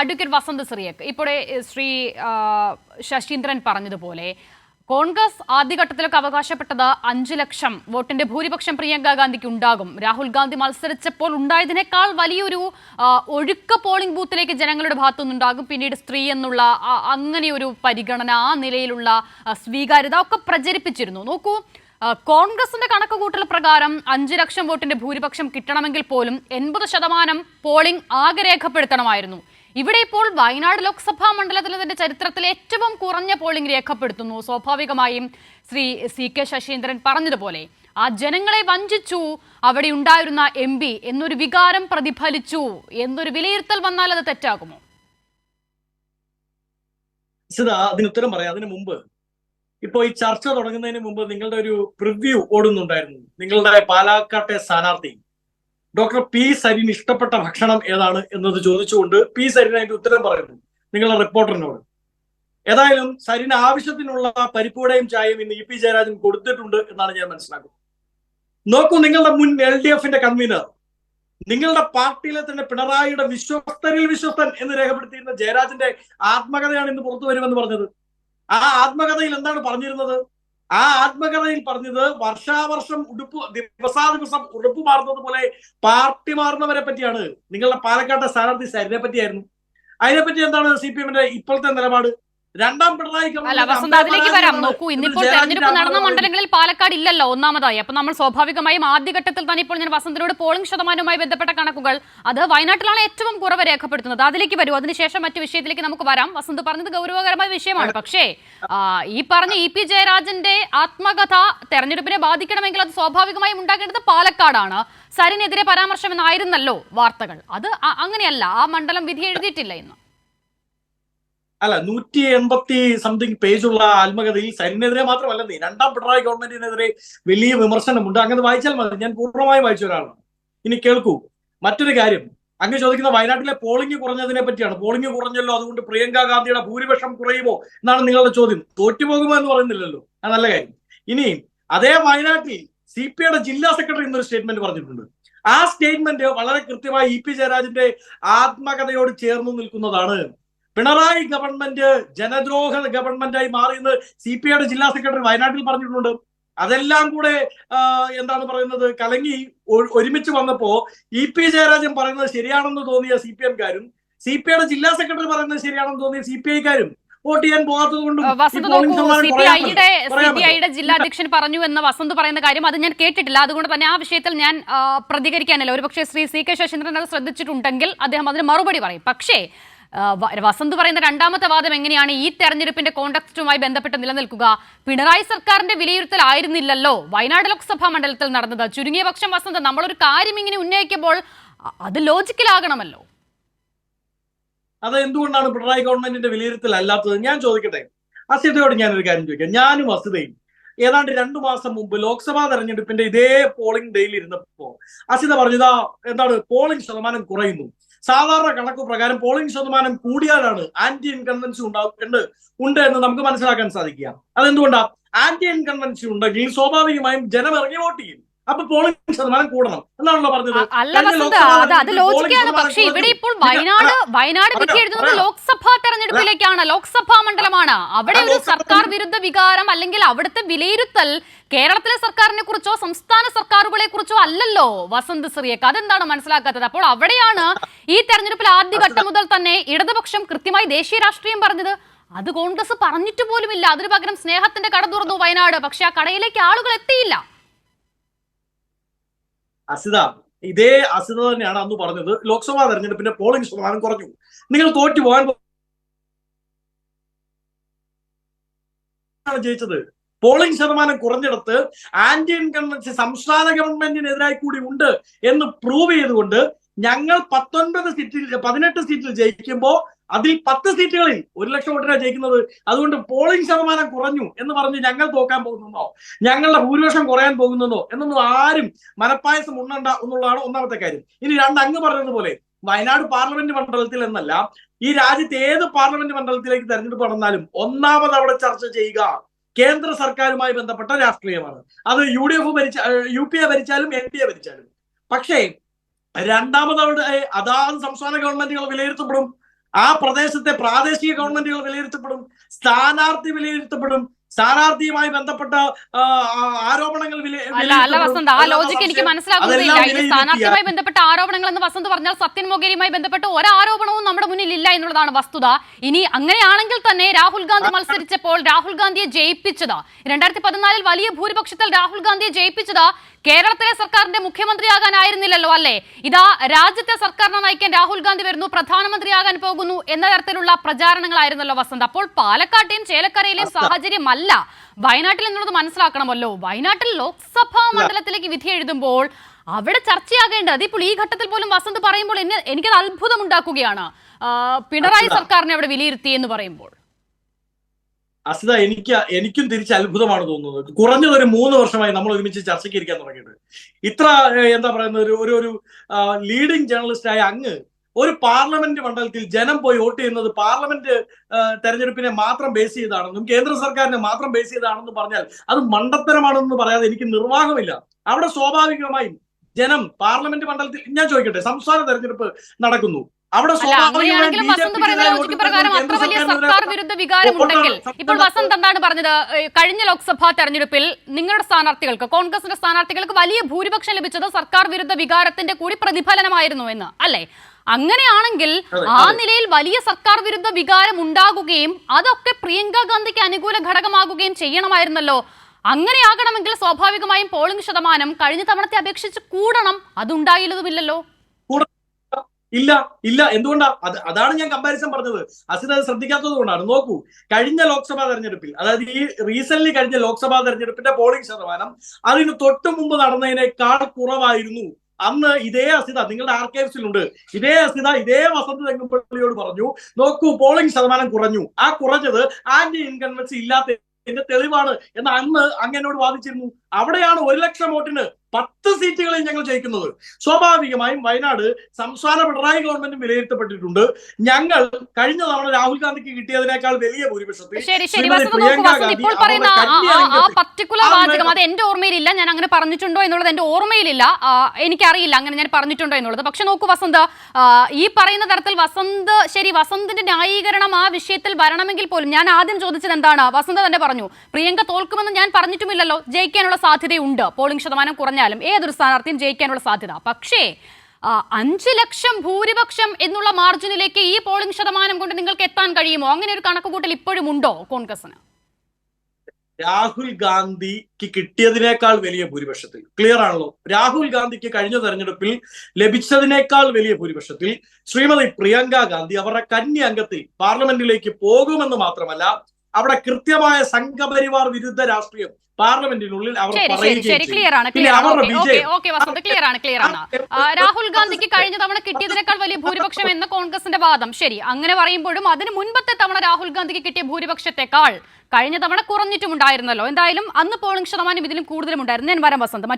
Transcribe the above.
Advocate Vasant സിറിയക്ക്. ഇപ്പോഴേ ശ്രീ ശശീന്ദ്രൻ പറഞ്ഞതുപോലെ കോൺഗ്രസ് ആദ്യഘട്ടത്തിലൊക്കെ അവകാശപ്പെട്ടത് അഞ്ചു ലക്ഷം വോട്ടിന്റെ ഭൂരിപക്ഷം പ്രിയങ്ക ഗാന്ധിക്ക് ഉണ്ടാകും. രാഹുൽ ഗാന്ധി മത്സരിച്ചപ്പോൾ ഉണ്ടായതിനേക്കാൾ വലിയൊരു ഒഴുക്ക പോളിംഗ് ബൂത്തിലേക്ക് ജനങ്ങളുടെ ഭാഗത്തുനിന്നുണ്ടാകും. പിന്നീട് സ്ത്രീ എന്നുള്ള അങ്ങനെ ഒരു പരിഗണന ആ നിലയിലുള്ള സ്വീകാര്യത ഒക്കെ പ്രചരിപ്പിച്ചിരുന്നു. നോക്കൂ കോൺഗ്രസിന്റെ കണക്കുകൂട്ടൽ പ്രകാരം അഞ്ച് ലക്ഷം വോട്ടിന്റെ ഭൂരിപക്ഷം കിട്ടണമെങ്കിൽ പോലും എൺപത് ശതമാനം പോളിംഗ് ആകെ രേഖപ്പെടുത്തണമായിരുന്നു. ഇവിടെ ഇപ്പോൾ വയനാട് ലോക്സഭാ മണ്ഡലത്തിലെ ചരിത്രത്തിൽ ഏറ്റവും കുറഞ്ഞ പോളിംഗ് രേഖപ്പെടുത്തുന്നു. സ്വാഭാവികമായും ശ്രീ സി കെ ശശീന്ദ്രൻ പറഞ്ഞതുപോലെ ആ ജനങ്ങളെ വഞ്ചിച്ചു അവിടെ ഉണ്ടായിരുന്ന എം പി എന്നൊരു വികാരം പ്രതിഫലിച്ചു. എന്നൊരു വിലയിരുത്തൽ വന്നാൽ അത് തെറ്റാകുമോ? അതിന് ഉത്തരം പറയാം. അതിനു മുമ്പ് ഇപ്പോ ഈ ചർച്ച തുടങ്ങുന്നതിന് മുമ്പ് നിങ്ങളുടെ ഒരു പ്രിവ്യൂ ഓടുന്നുണ്ടായിരുന്നു. നിങ്ങളുടെ പാലക്കാട്ടെ സ്ഥാനാർത്ഥി ഡോക്ടർ പി സരിന് ഇഷ്ടപ്പെട്ട ഭക്ഷണം ഏതാണ് എന്നത് ചോദിച്ചുകൊണ്ട് പി സരിൻ അതിന്റെ ഉത്തരം പറയുന്നു. നിങ്ങളുടെ റിപ്പോർട്ടറിനോട്. ഏതായാലും സരിന് ആവശ്യത്തിനുള്ള പരിപ്പൂടയും ചായയും ഇന്ന് ഇ പി ജയരാജൻ കൊടുത്തിട്ടുണ്ട് എന്നാണ് ഞാൻ മനസ്സിലാക്കുന്നത്. നോക്കൂ നിങ്ങളുടെ മുൻ എൽ ഡി എഫിന്റെ കൺവീനർ നിങ്ങളുടെ പാർട്ടിയിലെ തന്നെ പിണറായിയുടെ വിശ്വസ്തരിൽ വിശ്വസ്തൻ എന്ന് രേഖപ്പെടുത്തിയിരുന്ന ജയരാജന്റെ ആത്മകഥയാണ് ഇന്ന് പുറത്തു വരുമെന്ന് പറഞ്ഞത്. ആ ആത്മകഥയിൽ എന്താണ് പറഞ്ഞിരുന്നത്? ആ ആത്മകഥയിൽ പറഞ്ഞത് വർഷാവർഷം ഉടുപ്പ് ദിവസാദിവസം ഉടുപ്പ് മാറുന്നത് പോലെ പാർട്ടി മാറുന്നവരെ പറ്റിയാണ്. നിങ്ങളുടെ പാലക്കാട്ടെ സ്ഥാനാർത്ഥി സരിനെ പറ്റിയായിരുന്നു. അതിനെപ്പറ്റി എന്താണ് സി പി എമ്മിന്റെ ഇപ്പോഴത്തെ നിലപാട്? രണ്ടാം പിണറായി അല്ല വസന്ത അതിലേക്ക് വരാം. നോക്കൂ ഇന്നിപ്പോൾ തെരഞ്ഞെടുപ്പ് നടന്ന മണ്ഡലങ്ങളിൽ പാലക്കാട് ഇല്ലല്ലോ ഒന്നാമതായി. അപ്പൊ നമ്മൾ സ്വാഭാവികമായും ആദ്യഘട്ടത്തിൽ തന്നെ ഇപ്പോൾ ഞാൻ വസന്തനോട് പോളിംഗ് ശതമാനവുമായി ബന്ധപ്പെട്ട കണക്കുകൾ അത് വയനാട്ടിലാണ് ഏറ്റവും കുറവ് രേഖപ്പെടുത്തുന്നത്. അതിലേക്ക് വരൂ. അതിനുശേഷം മറ്റു വിഷയത്തിലേക്ക് നമുക്ക് വരാം. വസന്ത് പറഞ്ഞത് ഗൗരവകരമായ വിഷയമാണ്. പക്ഷേ ഈ പറഞ്ഞ ഇ പി ജയരാജന്റെ ആത്മകഥ തെരഞ്ഞെടുപ്പിനെ ബാധിക്കണമെങ്കിൽ അത് സ്വാഭാവികമായും ഉണ്ടാകേണ്ടത് പാലക്കാടാണ്. സരിനെതിരെ പരാമർശം എന്നായിരുന്നല്ലോ വാർത്തകൾ. അത് അങ്ങനെയല്ല. ആ മണ്ഡലം വിധി എഴുതിയിട്ടില്ല ഇന്ന്. അല്ല നൂറ്റി എൺപത്തി സംതിങ് പേജുള്ള ആത്മകഥയിൽ സരിനെതിരെ മാത്രമല്ല നീ രണ്ടാം പിണറായി ഗവൺമെന്റിനെതിരെ വലിയ വിമർശനമുണ്ട്. അങ്ങനെ വായിച്ചാൽ മതി. ഞാൻ പൂർണമായി വായിച്ച ഒരാളാണ്. ഇനി കേൾക്കൂ. മറ്റൊരു കാര്യം. അങ്ങ് ചോദിക്കുന്ന വയനാട്ടിലെ പോളിംഗ് കുറഞ്ഞതിനെ പറ്റിയാണ്. പോളിംഗ് കുറഞ്ഞല്ലോ അതുകൊണ്ട് പ്രിയങ്ക ഗാന്ധിയുടെ ഭൂരിപക്ഷം കുറയുമോ എന്നാണ് നിങ്ങളുടെ ചോദ്യം. തോറ്റുപോകുമോ എന്ന് പറയുന്നില്ലല്ലോ. ആ നല്ല കാര്യം. ഇനി അതേ വയനാട്ടിൽ സി പി ഐയുടെ ജില്ലാ സെക്രട്ടറി എന്നൊരു സ്റ്റേറ്റ്മെന്റ് പറഞ്ഞിട്ടുണ്ട്. ആ സ്റ്റേറ്റ്മെന്റ് വളരെ കൃത്യമായി ഇ പി ജയരാജന്റെ ആത്മകഥയോട് ചേർന്ന് നിൽക്കുന്നതാണ്. പിണറായി ഗവൺമെന്റ് ജനദ്രോഹ ഗവൺമെന്റായി മാറിയെന്ന് സി പി ഐയുടെ ജില്ലാ സെക്രട്ടറി വയനാട്ടിൽ പറഞ്ഞിട്ടുണ്ട്. അതെല്ലാം കൂടെ എന്താണ് പറയുന്നത് കലങ്ങി ഒരുമിച്ച് വന്നപ്പോ ഇ പി ജയരാജൻ പറയുന്നത് ശരിയാണെന്ന് തോന്നിയ സി പി എംകാരും സി പി ഐയുടെ ജില്ലാ സെക്രട്ടറി പറയുന്നത് ശരിയാണെന്ന് തോന്നിയ സി പി ഐക്കാരും വോട്ട് ചെയ്യാൻ പോകാത്തത് കൊണ്ടും ജില്ലാ അധ്യക്ഷൻ പറഞ്ഞു എന്ന് വസന്ത് പറയുന്ന കാര്യം അത് ഞാൻ കേട്ടിട്ടില്ല. അതുകൊണ്ട് തന്നെ ആ വിഷയത്തിൽ ഞാൻ പ്രതികരിക്കാനല്ല. ഒരുപക്ഷെ ശ്രീ സി കെ ശശീന്ദ്രൻ അത് ശ്രദ്ധിച്ചിട്ടുണ്ടെങ്കിൽ അദ്ദേഹം അതിന് മറുപടി പറയും. പക്ഷേ വസന്ത് പറയുന്ന രണ്ടാമത്തെ വാദം എങ്ങനെയാണ് ഈ തെരഞ്ഞെടുപ്പിന്റെ കോണ്ടക്സ്റ്റുമായി ബന്ധപ്പെട്ട് നിലനിൽക്കുക? പിണറായി സർക്കാരിന്റെ വിലയിരുത്തൽ ആയിരുന്നില്ലല്ലോ. വയനാട് ലോക്സഭാ മണ്ഡലത്തിൽ നടന്നത്. ചുരുങ്ങിയ പക്ഷം വസന്ത് നമ്മളൊരു കാര്യം ഇങ്ങനെ ഉന്നയിക്കുമ്പോൾ അത് ലോജിക്കലാകണമല്ലോ. അത് എന്തുകൊണ്ടാണ് പിണറായി ഗവൺമെന്റിന്റെ വിലയിരുത്തൽ അല്ലാത്തത്? ഞാൻ ചോദിക്കട്ടെ. അസിതയോട് ഒരു കാര്യം ചോദിക്കാം. ഞാനും അസിതയും ഏതാണ്ട് രണ്ടു മാസം മുമ്പ് ലോക്സഭാ തെരഞ്ഞെടുപ്പിന്റെ ഇതേ പോളിംഗ് ഡേയിൽ ഇരുന്നപ്പോ അസിത പറഞ്ഞതാ എന്താണ് പോളിംഗ് ശതമാനം കുറയുന്നു. സാധാരണ കണക്ക് പ്രകാരം പോളിംഗ് ശതമാനം കൂടിയാലാണ് ആന്റി ഇൻകൺവെൻസി ഉണ്ടാകുന്നുണ്ട് ഉണ്ട് എന്ന് നമുക്ക് മനസ്സിലാക്കാൻ സാധിക്കുക. അതെന്തുകൊണ്ടാണ് ആന്റി ഇൻകൺവെൻസി ഉണ്ടെങ്കിൽ സ്വാഭാവികമായും ജനം ഇറങ്ങി വോട്ട് ചെയ്യും. അപ്പൊ പോളിംഗ് ശതമാനം കൂടണം. എന്നാണല്ലോ പറഞ്ഞത്? അല്ല അത് ലോജിക്കാണ് പക്ഷേ ഇവിടെ ഇപ്പോൾ വയനാട് വയനാട് വിധി എഴുതുന്നത് ലോക്സഭാ തെരഞ്ഞെടുപ്പിലേക്കാണ്. ലോക്സഭാ മണ്ഡലമാണ്. അവിടെ ഒരു സർക്കാർ വിരുദ്ധ വികാരം അല്ലെങ്കിൽ അവിടുത്തെ വിലയിരുത്തൽ കേരളത്തിലെ സർക്കാരിനെ കുറിച്ചോ സംസ്ഥാന സർക്കാരുകളെ കുറിച്ചോ അല്ലല്ലോ വസന്ത് സിറിയക്ക്. അതെന്താണ് മനസ്സിലാക്കാത്തത്? അപ്പോൾ അവിടെയാണ് ഈ തെരഞ്ഞെടുപ്പിൽ ആദ്യഘട്ടം മുതൽ തന്നെ ഇടതുപക്ഷം കൃത്യമായി ദേശീയ രാഷ്ട്രീയം പറഞ്ഞത്. അത് കോൺഗ്രസ് പറഞ്ഞിട്ട് പോലുമില്ല. അതിനു പകരം സ്നേഹത്തിന്റെ കട തുറന്നു വയനാട്. പക്ഷെ ആ കടയിലേക്ക് ആളുകൾ എത്തിയില്ല. അസിത ഇതേ അസിത തന്നെയാണ് അന്ന് പറഞ്ഞത്. ലോക്സഭാ തെരഞ്ഞെടുപ്പിന്റെ പോളിംഗ് ശതമാനം കുറഞ്ഞു. നിങ്ങൾ തോറ്റു പോകാൻ ജയിച്ചത്. പോളിംഗ് ശതമാനം കുറഞ്ഞെടുത്ത് ആന്റി ഗവൺമെന്റ് സംസ്ഥാന ഗവൺമെന്റിനെതിരായി കൂടി ഉണ്ട് എന്ന് പ്രൂവ് ചെയ്തുകൊണ്ട് ഞങ്ങൾ പത്തൊൻപത് സീറ്റിൽ പതിനെട്ട് സീറ്റിൽ ജയിക്കുമ്പോൾ അതിൽ പത്ത് സീറ്റുകളിൽ ഒരു ലക്ഷം വോട്ടിനാണ് ജയിക്കുന്നത്. അതുകൊണ്ട് പോളിംഗ് ശതമാനം കുറഞ്ഞു എന്ന് പറഞ്ഞ് ഞങ്ങൾ തോക്കാൻ പോകുന്നുണ്ടോ? ഞങ്ങളുടെ ഭൂരിപക്ഷം കുറയാൻ പോകുന്നുണ്ടോ? എന്നൊന്നും ആരും മനപ്പായസം ഉണ്ണണ്ട എന്നുള്ളതാണ് ഒന്നാമത്തെ കാര്യം. ഇനി രണ്ട് അങ്ങ് പറഞ്ഞതുപോലെ വയനാട് പാർലമെന്റ് മണ്ഡലത്തിൽ എന്നല്ല ഈ രാജ്യത്ത് ഏത് പാർലമെന്റ് മണ്ഡലത്തിലേക്ക് തെരഞ്ഞെടുപ്പ് നടന്നാലും ഒന്നാമത് അവിടെ ചർച്ച ചെയ്യുക കേന്ദ്ര സർക്കാരുമായി ബന്ധപ്പെട്ട രാഷ്ട്രീയമാണ്. അത് യു ഡി എഫ് ഭരിച്ച യു പി എ ഭരിച്ചാലും എൻ ഡി എ ഭരിച്ചാലും. പക്ഷേ രണ്ടാമത് അവിടെ അതാത് സംസ്ഥാന ഗവൺമെന്റുകൾ വിലയിരുത്തപ്പെടും. ആ പ്രദേശത്തെ പ്രാദേശിക ഗവൺമെന്റുകൾ വിലയിരുത്തപ്പെടും സ്ഥാനാർത്ഥി വിലയിരുത്തപ്പെടും സ്ഥാനാർത്ഥിയുമായി ബന്ധപ്പെട്ട ആരോപണങ്ങൾ അല്ല അല്ല. വസന്ത് ആ ലോജിക്ക് എനിക്ക് മനസ്സിലാകുന്നില്ല. ഇത് സ്ഥാനാർത്ഥിയുമായി ബന്ധപ്പെട്ട ആരോപണങ്ങൾ എന്ന് വസന്ത് പറഞ്ഞാൽ സത്യൻ മൊഗേരിയുമായി ബന്ധപ്പെട്ട ഒരാരോപണവും നമ്മുടെ മുന്നിൽ ഇല്ല എന്നുള്ളതാണ് വസ്തുത. ഇനി അങ്ങനെയാണെങ്കിൽ തന്നെ രാഹുൽ ഗാന്ധി മത്സരിച്ചപ്പോൾ രാഹുൽ ഗാന്ധിയെ ജയിപ്പിച്ചത്. രണ്ടായിരത്തി പതിനാലിൽ വലിയ ഭൂരിപക്ഷത്തിൽ രാഹുൽ ഗാന്ധിയെ ജയിപ്പിച്ചത്. കേരളത്തിലെ സർക്കാരിന്റെ മുഖ്യമന്ത്രിയാകാനായിരുന്നില്ലല്ലോ അല്ലേ? ഇതാ രാജ്യത്തെ സർക്കാരിനെ നയിക്കാൻ രാഹുൽ ഗാന്ധി വരുന്നു പ്രധാനമന്ത്രിയാകാൻ പോകുന്നു എന്ന തരത്തിലുള്ള പ്രചാരണങ്ങളായിരുന്നല്ലോ വസന്ത്. അപ്പോൾ പാലക്കാട്ടെയും ചേലക്കരയിലെയും സാഹചര്യമല്ല. വയനാട്ടിൽ എന്നുള്ളത് മനസ്സിലാക്കണമല്ലോ. വയനാട്ടിൽ ലോക്സഭാ മണ്ഡലത്തിലേക്ക് വിധി എഴുതുമ്പോൾ അവിടെ ചർച്ചയാകേണ്ടത് ഇപ്പോൾ ഈ ഘട്ടത്തിൽ പോലും വസന്ത് പറയുമ്പോൾ എന്നെ എനിക്കത് അത്ഭുതം ഉണ്ടാക്കുകയാണ് പിണറായി സർക്കാരിനെ അവിടെ വിലയിരുത്തി എന്ന് പറയുമ്പോൾ. അസിത എനിക്ക് എനിക്കും തിരിച്ച് അത്ഭുതമാണ് തോന്നുന്നത്. കുറഞ്ഞത് ഒരു മൂന്ന് വർഷമായി നമ്മൾ ഒരുമിച്ച് ചർച്ചയ്ക്ക് ഇരിക്കാൻ തുടങ്ങിയിട്ട്. ഇത്ര എന്താ പറയുന്ന ഒരു ഒരു ഒരു ലീഡിംഗ് ജേർണലിസ്റ്റ് ആയ അങ്ങ് ഒരു പാർലമെന്റ് മണ്ഡലത്തിൽ ജനം പോയി വോട്ട് ചെയ്യുന്നത് പാർലമെന്റ് തെരഞ്ഞെടുപ്പിനെ മാത്രം ബേസ് ചെയ്താണെന്നും കേന്ദ്ര സർക്കാരിനെ മാത്രം ബേസ് ചെയ്താണെന്നും പറഞ്ഞാൽ അത് മണ്ടത്തരമാണെന്ന് പറയാതെ എനിക്ക് നിർവാഹമില്ല. അവിടെ സ്വാഭാവികമായും ജനം പാർലമെന്റ് മണ്ഡലത്തിൽ ഞാൻ ചോദിക്കട്ടെ സംസ്ഥാന തെരഞ്ഞെടുപ്പ് നടക്കുന്നു. അവിടെ വസന്ത് പറയുന്ന ലോജിക്ക് പ്രകാരം അത്ര വലിയ സർക്കാർ വിരുദ്ധ വികാരം ഉണ്ടെങ്കിൽ ഇപ്പോൾ വസന്ത് എന്താണ് പറഞ്ഞത്? കഴിഞ്ഞ ലോക്സഭാ തെരഞ്ഞെടുപ്പിൽ നിങ്ങളുടെ സ്ഥാനാർത്ഥികൾക്ക് കോൺഗ്രസിന്റെ സ്ഥാനാർത്ഥികൾക്ക് വലിയ ഭൂരിപക്ഷം ലഭിച്ചത് സർക്കാർ വിരുദ്ധ വികാരത്തിന്റെ കൂടി പ്രതിഫലനമായിരുന്നു എന്ന് അല്ലെ? അങ്ങനെയാണെങ്കിൽ ആ നിലയിൽ വലിയ സർക്കാർ വിരുദ്ധ വികാരം ഉണ്ടാകുകയും അതൊക്കെ പ്രിയങ്ക ഗാന്ധിക്ക് അനുകൂല ഘടകമാകുകയും ചെയ്യണമായിരുന്നല്ലോ. അങ്ങനെയാകണമെങ്കിൽ സ്വാഭാവികമായും പോളിംഗ് ശതമാനം കഴിഞ്ഞ തവണത്തെ അപേക്ഷിച്ച് കൂടണം. അതുണ്ടായില്ലതുമില്ലല്ലോ. ഇല്ല ഇല്ല. എന്തുകൊണ്ടാ? അത് അതാണ് ഞാൻ കമ്പാരിസൺ പറഞ്ഞത്. അസിൻ അത് ശ്രദ്ധിക്കാത്തത് കൊണ്ടാണ്. നോക്കൂ കഴിഞ്ഞ ലോക്സഭാ തെരഞ്ഞെടുപ്പിൽ അതായത് ഈ റീസെന്റ് കഴിഞ്ഞ ലോക്സഭാ തെരഞ്ഞെടുപ്പിന്റെ പോളിംഗ് ശതമാനം അതിന് തൊട്ടു മുമ്പ് നടന്നതിനേക്കാൾ കുറവായിരുന്നു. അന്ന് ഇതേ അസിത നിങ്ങളുടെ ആർക്കൈവ്സിലുണ്ട് ഇതേ അസിത ഇതേ വസന്ത് തെങ്ങുപള്ളിയോട് പറഞ്ഞു നോക്കൂ പോളിംഗ് ശതമാനം കുറഞ്ഞു. ആ കുറഞ്ഞത് ആന്റി ഇൻകൺവെൻസി ഇല്ലാത്ത തെളിവാണ് എന്ന് അന്ന് അങ്ങനോട് വാദിച്ചിരുന്നു. അവിടെയാണ് ഒരു ലക്ഷം വോട്ടിന് പത്ത് സീറ്റുകളിൽ ഞങ്ങൾ ജയിക്കുന്നത്. സ്വാഭാവികമായും വയനാട് സംസ്ഥാന പിണറായി ഗവൺമെന്റും വിലയിരുത്തപ്പെട്ടിട്ടുണ്ട്. ഞങ്ങൾ കഴിഞ്ഞ തവണ രാഹുൽ ഗാന്ധിക്ക് കിട്ടിയതിനേക്കാൾ വലിയ ഭൂരിപക്ഷത്തിൽ അത് എന്റെ ഓർമ്മയിലില്ല. ഞാൻ അങ്ങനെ പറഞ്ഞിട്ടുണ്ടോ എന്നുള്ളത് എന്റെ ഓർമ്മയിലില്ല. എനിക്കറിയില്ല അങ്ങനെ ഞാൻ പറഞ്ഞിട്ടുണ്ടോ എന്നുള്ളത്. പക്ഷെ നോക്കൂ വസന്ത ഈ പറയുന്ന തരത്തിൽ വസന്ത് ശരി വസന്തിന്റെ ന്യായീകരണം ആ വിഷയത്തിൽ വരണമെങ്കിൽ പോലും ഞാൻ ആദ്യം ചോദിച്ചത് എന്താണ്? വസന്ത തന്നെ പറഞ്ഞു പ്രിയങ്ക തോൽക്കുമെന്ന് ഞാൻ പറഞ്ഞിട്ടുമില്ലല്ലോ. ജയിക്കാനുള്ള സാധ്യതയുണ്ട്. പോളിംഗ് ശതമാനം കുറഞ്ഞാലും ഏതൊരു സ്ഥാനാർത്ഥിയും ജയിക്കാനുള്ള സാധ്യത. പക്ഷേ അഞ്ച് ലക്ഷം ഭൂരിപക്ഷം എന്നുള്ള മാർജിനിലേക്ക് ഈ പോളിംഗ് ശതമാനം കൊണ്ട് നിങ്ങൾക്ക് എത്താൻ കഴിയുമോ? അങ്ങനെ ഒരു കണക്കുകൂട്ടൽ ഇപ്പോഴും ഉണ്ടോ കോൺഗ്രസിന് രാഹുൽ ഗാന്ധിക്ക് കിട്ടിയതിനേക്കാൾ വലിയ ഭൂരിപക്ഷത്തിൽ. ക്ലിയർ ആണല്ലോ? രാഹുൽ ഗാന്ധിക്ക് കഴിഞ്ഞ തെരഞ്ഞെടുപ്പിൽ ലഭിച്ചതിനേക്കാൾ വലിയ ഭൂരിപക്ഷത്തിൽ ശ്രീമതി പ്രിയങ്ക ഗാന്ധി അവരുടെ കന്നി അംഗത്തിൽ പാർലമെന്റിലേക്ക് പോകുമെന്ന് മാത്രമല്ല അവിടെ കൃത്യമായ സംഘപരിവാർ വിരുദ്ധ രാഷ്ട്രീയം പാർലമെന്റിനുള്ളിൽ അവർ ശരി. ക്ലിയർ ആണ് ക്ലിയർ ആണ് ക്ലിയർ ആണ്. രാഹുൽ ഗാന്ധിക്ക് കഴിഞ്ഞ തവണ കിട്ടിയതിനേക്കാൾ വലിയ ഭൂരിപക്ഷം എന്ന കോൺഗ്രസിന്റെ വാദം. ശരി അങ്ങനെ പറയുമ്പോഴും അതിന് മുൻപത്തെ തവണ രാഹുൽ ഗാന്ധിക്ക് കിട്ടിയ ഭൂരിപക്ഷത്തെക്കാൾ കഴിഞ്ഞ തവണ കുറഞ്ഞിട്ടുമുണ്ടായിരുന്നല്ലോ. എന്തായാലും അന്ന് പോളിംഗ് ശതമാനം ഇതിലും കൂടുതലും ഉണ്ടായിരുന്നു ഞാൻ വരാം വസന്ത്.